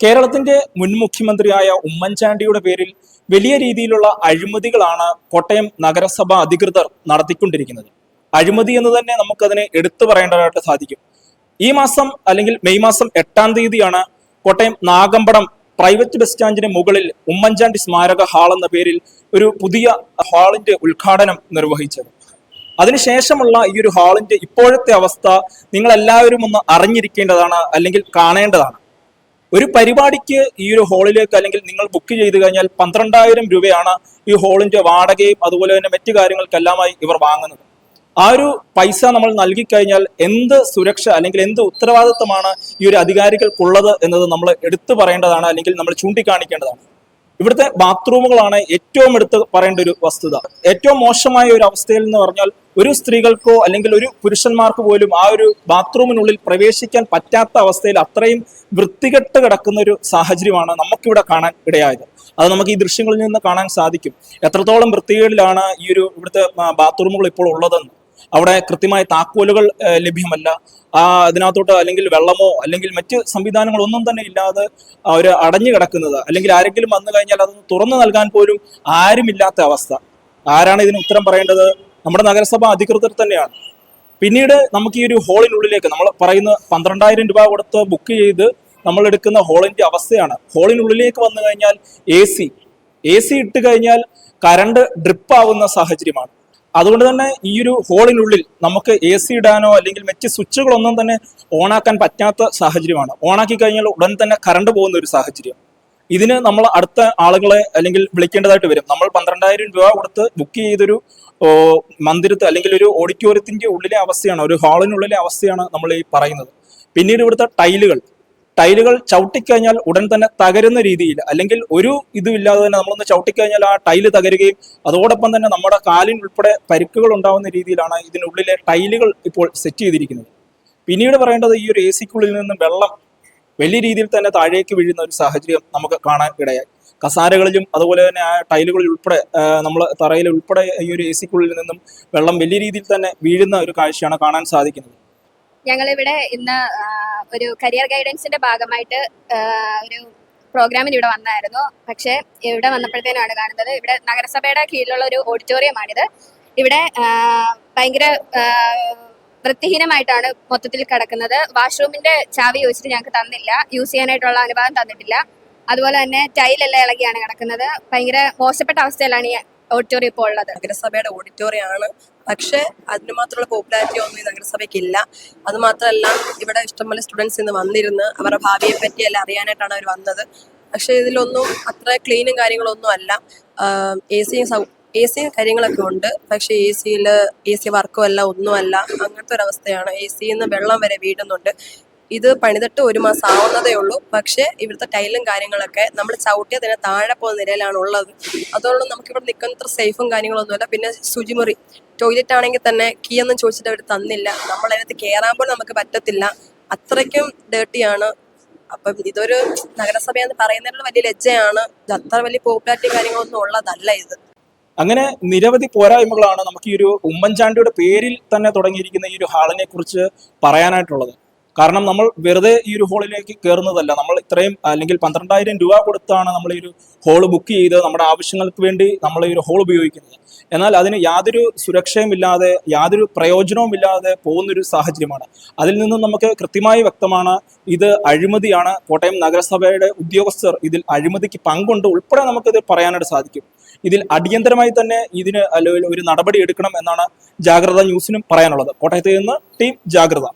കേരളത്തിന്റെ മുൻ മുഖ്യമന്ത്രിയായ ഉമ്മൻചാണ്ടിയുടെ പേരിൽ വലിയ രീതിയിലുള്ള അഴിമതികളാണ് കോട്ടയം നഗരസഭ അധികൃതർ നടത്തിക്കൊണ്ടിരിക്കുന്നത്. അഴിമതി എന്ന് തന്നെ നമുക്കതിനെ എടുത്തു പറയേണ്ടതായിട്ട് സാധിക്കും. ഈ മാസം അല്ലെങ്കിൽ മെയ് മാസം എട്ടാം തീയതിയാണ് കോട്ടയം നാഗമ്പടം പ്രൈവറ്റ് ബസ് സ്റ്റാൻഡിന് മുകളിൽ ഉമ്മൻചാണ്ടി സ്മാരക ഹാൾ എന്ന പേരിൽ ഒരു പുതിയ ഹാളിന്റെ ഉദ്ഘാടനം നിർവഹിച്ചത്. അതിനുശേഷമുള്ള ഈ ഒരു ഹാളിന്റെ ഇപ്പോഴത്തെ അവസ്ഥ നിങ്ങൾ എല്ലാവരും ഒന്ന് അറിഞ്ഞിരിക്കേണ്ടതാണ് അല്ലെങ്കിൽ കാണേണ്ടതാണ്. ഒരു പരിപാടിക്ക് ഈ ഒരു ഹാളിലേക്ക് അല്ലെങ്കിൽ നിങ്ങൾ ബുക്ക് ചെയ്ത് കഴിഞ്ഞാൽ പന്ത്രണ്ടായിരം രൂപയാണ് ഈ ഹാളിന്റെ വാടകയും അതുപോലെ തന്നെ മറ്റു കാര്യങ്ങൾക്കെല്ലാമായി ഇവർ വാങ്ങുന്നത്. ആ ഒരു പൈസ നമ്മൾ നൽകിക്കഴിഞ്ഞാൽ എന്ത് സുരക്ഷ അല്ലെങ്കിൽ എന്ത് ഉത്തരവാദിത്തമാണ് ഈ ഒരു അധികാരികൾക്കുള്ളത് എന്നത് നമ്മൾ എടുത്തു പറയേണ്ടതാണ് അല്ലെങ്കിൽ നമ്മൾ ചൂണ്ടിക്കാണിക്കേണ്ടതാണ്. ഇവിടുത്തെ ബാത്റൂമുകളാണ് ഏറ്റവും എടുത്ത് പറയേണ്ട ഒരു വസ്തുത. ഏറ്റവും മോശമായ ഒരു അവസ്ഥയിൽ എന്ന് പറഞ്ഞാൽ ഒരു സ്ത്രീകൾക്കോ അല്ലെങ്കിൽ ഒരു പുരുഷന്മാർക്ക് പോലും ആ ഒരു ബാത്റൂമിനുള്ളിൽ പ്രവേശിക്കാൻ പറ്റാത്ത അവസ്ഥയിൽ അത്രയും വൃത്തികെട്ട് കിടക്കുന്ന ഒരു സാഹചര്യമാണ് നമുക്കിവിടെ കാണാൻ ഇടയായത്. അത് നമുക്ക് ഈ ദൃശ്യങ്ങളിൽ നിന്ന് കാണാൻ സാധിക്കും. എത്രത്തോളം വൃത്തികേടിലാണ് ഈ ഒരു ഇവിടുത്തെ ബാത്റൂമുകൾ ഇപ്പോൾ ഉള്ളതെന്ന്. അവിടെ കൃത്യമായ താക്കോലുകൾ ലഭ്യമല്ല. ആ അതിനകത്തോട്ട് അല്ലെങ്കിൽ വെള്ളമോ അല്ലെങ്കിൽ മറ്റ് സംവിധാനങ്ങളൊന്നും തന്നെ ഇല്ലാതെ അവർ അടഞ്ഞു കിടക്കുന്നത്. അല്ലെങ്കിൽ ആരെങ്കിലും വന്നു കഴിഞ്ഞാൽ അതൊന്ന് തുറന്നു നൽകാൻ പോലും ആരുമില്ലാത്ത അവസ്ഥ. ആരാണ് ഇതിന് ഉത്തരം പറയേണ്ടത്? നമ്മുടെ നഗരസഭ അധികൃതർ തന്നെയാണ്. പിന്നീട് നമുക്ക് ഈ ഒരു ഹോളിനുള്ളിലേക്ക് നമ്മൾ പറയുന്ന പന്ത്രണ്ടായിരം രൂപ കൊടുത്ത് ബുക്ക് ചെയ്ത് നമ്മൾ എടുക്കുന്ന ഹോളിന്റെ അവസ്ഥയാണ്. ഹോളിനുള്ളിലേക്ക് വന്നു കഴിഞ്ഞാൽ എ സി. എ സി ഇട്ട് കഴിഞ്ഞാൽ കറണ്ട് ഡ്രിപ്പ് ആവുന്ന സാഹചര്യമാണ്. അതുകൊണ്ട് തന്നെ ഈ ഒരു ഹോളിനുള്ളിൽ നമുക്ക് എ സി ഇടാനോ അല്ലെങ്കിൽ മറ്റ് സ്വിച്ചുകളൊന്നും തന്നെ ഓണാക്കാൻ പറ്റാത്ത സാഹചര്യമാണ്. ഓണാക്കി കഴിഞ്ഞാൽ ഉടൻ തന്നെ കറണ്ട് പോകുന്ന ഒരു സാഹചര്യം. ഇതിന് നമ്മൾ അടുത്ത ആളുകളെ അല്ലെങ്കിൽ വിളിക്കേണ്ടതായിട്ട് വരും. നമ്മൾ പന്ത്രണ്ടായിരം രൂപ കൊടുത്ത് ബുക്ക് ചെയ്തൊരു മന്ദിരത്തെ അല്ലെങ്കിൽ ഒരു ഓഡിറ്റോറിയത്തിന്റെ ഉള്ളിലെ അവസ്ഥയാണ് ഒരു ഹാളിനുള്ളിലെ അവസ്ഥയാണ് നമ്മൾ ഈ പറയുന്നത്. പിന്നീട് ഇവിടുത്തെ ടൈലുകൾ ടൈലുകൾ ചവിട്ടിക്കഴിഞ്ഞാൽ ഉടൻ തന്നെ തകരുന്ന രീതിയിൽ അല്ലെങ്കിൽ ഒരു ഇതുമില്ലാതെ തന്നെ നമ്മളൊന്ന് ചവിട്ടിക്കഴിഞ്ഞാൽ ആ ടൈൽ തകരുകയും അതോടൊപ്പം തന്നെ നമ്മുടെ കാലിനുൾപ്പെടെ പരിക്കുകൾ ഉണ്ടാവുന്ന രീതിയിലാണ് ഇതിനുള്ളിലെ ടൈലുകൾ ഇപ്പോൾ സെറ്റ് ചെയ്തിരിക്കുന്നത്. പിന്നീട് പറയേണ്ടത് ഈ ഒരു എ സിക്കുള്ളിൽ നിന്ന് വെള്ളം വലിയ രീതിയിൽ തന്നെ താഴേക്ക് വീഴുന്ന ഒരു സാഹചര്യം നമുക്ക് കാണാൻ ഇടയായി. കസാരകളിലും അതുപോലെ തന്നെ ആ ടൈലുകളിൽ ഉൾപ്പെടെ നമ്മൾ തറയിൽ ഉൾപ്പെടെ ഈ ഒരു എ സിക്കുള്ളിൽ നിന്നും വെള്ളം വലിയ രീതിയിൽ തന്നെ വീഴുന്ന ഒരു കാഴ്ചയാണ് കാണാൻ സാധിക്കുന്നത്. ഞങ്ങളിവിടെ ഇന്ന് ഒരു കരിയർ ഗൈഡൻസിന്റെ ഭാഗമായിട്ട് ഒരു പ്രോഗ്രാമിന് ഇവിടെ വന്നായിരുന്നു. പക്ഷേ ഇവിടെ വന്നപ്പോഴത്തേനാണ് കാണുന്നത്. ഇവിടെ നഗരസഭയുടെ കീഴിലുള്ള ഒരു ഓഡിറ്റോറിയമാണിത് ഇവിടെ ഭയങ്കര വൃത്തിഹീനമായിട്ടാണ് മൊത്തത്തിൽ കിടക്കുന്നത്. വാഷ്റൂമിന്റെ ചാവി ചോദിച്ചിട്ട് ഞങ്ങൾക്ക് തന്നില്ല. യൂസ് ചെയ്യാനായിട്ടുള്ള അനുവാദം തന്നിട്ടില്ല. അതുപോലെ തന്നെ ടൈലെല്ലാം ഇളകിയാണ് കിടക്കുന്നത്. ഭയങ്കര മോശപ്പെട്ട അവസ്ഥയിലാണ് ഓഡിറ്റോറിയം ഇപ്പോൾ ഉള്ളത്. നഗരസഭയുടെ ഓഡിറ്റോറിയം ആണ്. പക്ഷേ അതിന് മാത്രമുള്ള പോപ്പുലാരിറ്റി ഒന്നും ഈ നഗരസഭയ്ക്ക് ഇല്ല അത് മാത്രമല്ല ഇവിടെ ഇഷ്ടംപോലെ സ്റ്റുഡൻസ് ഇന്ന് വന്നിരുന്ന് അവരുടെ ഭാവിയെ പറ്റി എല്ലാം അറിയാനായിട്ടാണ് അവർ വന്നത്. പക്ഷേ ഇതിലൊന്നും അത്ര ക്ലീനും കാര്യങ്ങളൊന്നും അല്ല. എ സിയും എ സി കാര്യങ്ങളൊക്കെ ഉണ്ട്. പക്ഷേ എ സിയിൽ എ സി വർക്കും അല്ല ഒന്നുമല്ല. അങ്ങനത്തെ ഒരു അവസ്ഥയാണ്. എ സിയിൽ നിന്ന് വെള്ളം വരെ വീഴുന്നുണ്ട്. ഇത് പണിതിട്ട് ഒരു മാസം ആവുന്നതേ ഉള്ളൂ. പക്ഷേ ഇവിടുത്തെ ടൈലും കാര്യങ്ങളൊക്കെ നമ്മൾ ചവിട്ടിയാൽ തന്നെ താഴെ പോകുന്ന നിലയിലാണ് ഉള്ളത്. അതുകൊണ്ട് നമുക്കിവിടെ നിൽക്കുന്നത്ര സേഫും കാര്യങ്ങളൊന്നുമില്ല. പിന്നെ ശുചിമുറി ടോയ്ലറ്റ് ആണെങ്കിൽ തന്നെ കീ ഒന്നും ചോദിച്ചിട്ട് അവർ തന്നില്ല. നമ്മൾ അതിനകത്ത് കയറാൻ പോലും നമുക്ക് പറ്റത്തില്ല. അത്രയ്ക്കും ഡേർട്ടിയാണ് അപ്പം ഇതൊരു നഗരസഭ എന്ന് പറയുന്നതിനുള്ള വലിയ ലജ്ജയാണ്. ഇത് അത്ര വലിയ പോപ്പുലാരിറ്റി കാര്യങ്ങളൊന്നും ഉള്ളതല്ല ഇത്. അങ്ങനെ നിരവധി പോരായ്മകളാണ് നമുക്ക് ഈ ഒരു ഉമ്മൻചാണ്ടിയുടെ പേരിൽ തന്നെ തുടങ്ങിയിരിക്കുന്ന ഈ ഒരു ഹാളിനെ കുറിച്ച് പറയാനായിട്ടുള്ളത്. കാരണം നമ്മൾ വെറുതെ ഈ ഒരു ഹോളിലേക്ക് കയറുന്നതല്ല നമ്മൾ ഇത്രയും അല്ലെങ്കിൽ പന്ത്രണ്ടായിരം രൂപ കൊടുത്താണ് നമ്മൾ ഈ ഒരു ഹോൾ ബുക്ക് ചെയ്ത് നമ്മുടെ ആവശ്യങ്ങൾക്ക് വേണ്ടി നമ്മൾ ഈ ഒരു ഹോൾ ഉപയോഗിക്കുന്നത്. എന്നാൽ അതിന് യാതൊരു സുരക്ഷയും ഇല്ലാതെ യാതൊരു പ്രയോജനവും ഇല്ലാതെ പോകുന്നൊരു സാഹചര്യമാണ്. അതിൽ നിന്നും നമുക്ക് കൃത്യമായി വ്യക്തമാണ് ഇത് അഴിമതിയാണ്. കോട്ടയം നഗരസഭയുടെ ഉദ്യോഗസ്ഥർ ഇതിൽ അഴിമതിക്ക് പങ്കുണ്ട്. ഉൾപ്പെടെ നമുക്കിത് പറയാനായിട്ട് സാധിക്കും. ഇതിൽ അടിയന്തരമായി തന്നെ ഇതിന് ഒരു നടപടി എടുക്കണം എന്നാണ് ജാഗ്രത ന്യൂസിനും പറയാനുള്ളത്. കോട്ടയത്ത് നിന്ന് ടീം ജാഗ്രത.